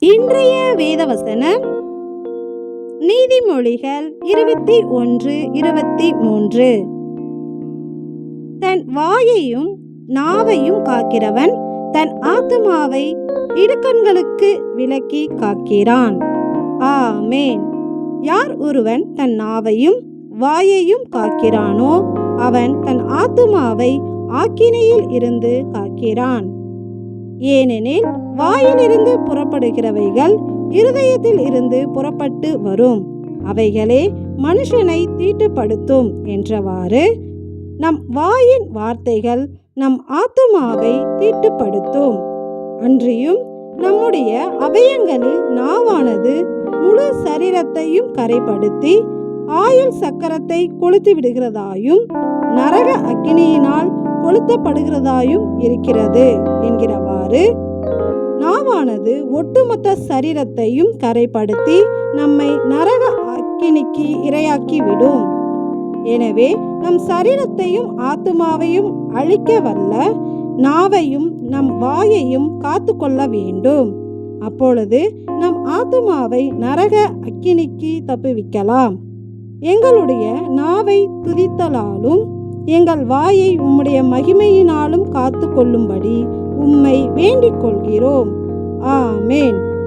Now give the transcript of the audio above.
இன்றைய வேதவசனம். நீதிமொழிகள் இருபத்தி ஒன்று இருபத்தி மூன்று. தன் வாயையும் நாவையும் காக்கிறவன் தன் ஆத்துமாவை இடுக்கண்களுக்கு விலக்கி காக்கிறான். ஆமேன். யார் ஒருவன் தன் நாவையும் வாயையும் காக்கிறானோ அவன் தன் ஆத்துமாவை ஆக்கினையில் இருந்து காக்கிறான். ஏனெனில் வாயிலிருந்து புறப்படுகிறவைகள் இருதயத்தில் இருந்து புறப்பட்டு வரும். அவைகளே மனுஷனை தீட்டுப்படுத்தும் என்றவாறு நம் வாயின் வார்த்தைகள் நம் ஆத்துமாவை தீட்டுப்படுத்தும். அன்றியும் நம்முடைய அவயங்களில் நாவானது முழு சரீரத்தையும் கரைப்படுத்தி ஆயுள் சக்கரத்தை கொளுத்து விடுகிறதாயும் நரக அக்கினியினால் கொளுத்தப்படுகிறதாயும் இருக்கிறது என்கிறவாறு நாவானது ஒட்டுமொத்த சரீரத்தையும் கரைப்படுத்தி நம்மை நரக அக்கினிக்கு இரையாக்கி விடும் எனவே நம் சரீரத்தையும் ஆத்துமாவையும் அழிக்க வல்ல நாவையும் நம் வாயையும் காத்து கொள்ள வேண்டும். அப்பொழுது நம் ஆத்துமாவை நரக அக்கினிக்கு தப்புவிக்கலாம். எங்களுடைய நாவை துதித்தலாலும் எங்கள் வாயை உம்முடைய மகிமையினாலும் காத்து கொள்ளும்படி உம்மை வேண்டிக் கொள்கிறோம். ஆமேன்.